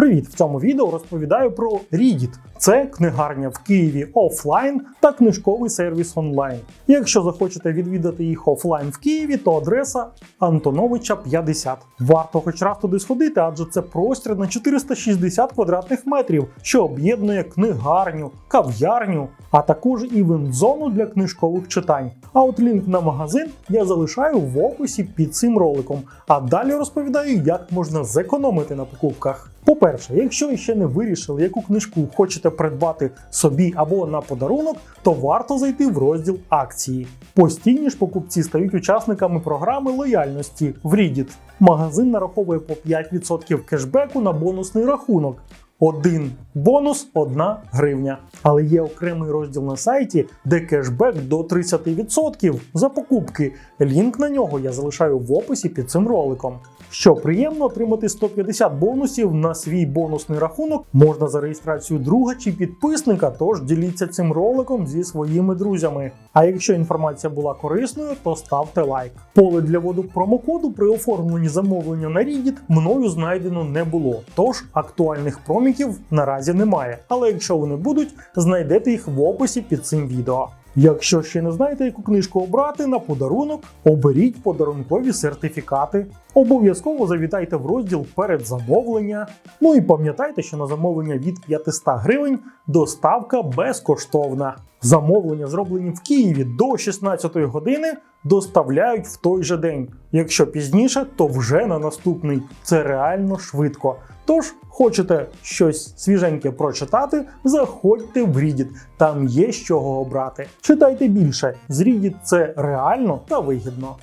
Привіт! В цьому відео розповідаю про Reddit. Це книгарня в Києві офлайн та книжковий сервіс онлайн. Якщо захочете відвідати їх офлайн в Києві, то адреса Антоновича 50. Варто хоч раз туди сходити, адже це простір на 460 квадратних метрів, що об'єднує книгарню, кав'ярню, а також івент-зону для книжкових читань. А от лінк на магазин я залишаю в описі під цим роликом. А далі розповідаю, як можна зекономити на покупках. По-перше, якщо ви ще не вирішили, яку книжку хочете придбати собі або на подарунок, то варто зайти в розділ акції. Постійні ж покупці стають учасниками програми лояльності в Reddit. Магазин нараховує по 5% кешбеку на бонусний рахунок. Один бонус одна гривня. Але є окремий розділ на сайті, де кешбек до 30% за покупки. Лінк на нього я залишаю в описі під цим роликом. Що приємно отримати 150 бонусів на свій бонусний рахунок можна за реєстрацію друга чи підписника, тож діліться цим роликом зі своїми друзями. А якщо інформація була корисною, то ставте лайк. Поле для вводу промокоду при оформленні замовлення на Reddit мною знайдено не було, тож актуальних проміків наразі немає. Але якщо вони будуть, знайдете їх в описі під цим відео. Якщо ще не знаєте, яку книжку обрати на подарунок, оберіть подарункові сертифікати. Обов'язково завітайте в розділ передзамовлення. Ну і пам'ятайте, що на замовлення від 500 гривень доставка безкоштовна. Замовлення, зроблені в Києві до 16 години, доставляють в той же день. Якщо пізніше, то вже на наступний. Це реально швидко. Тож, хочете щось свіженьке прочитати, заходьте в Reddit, там є з чого обрати. Читайте більше. З Reddit це реально та вигідно.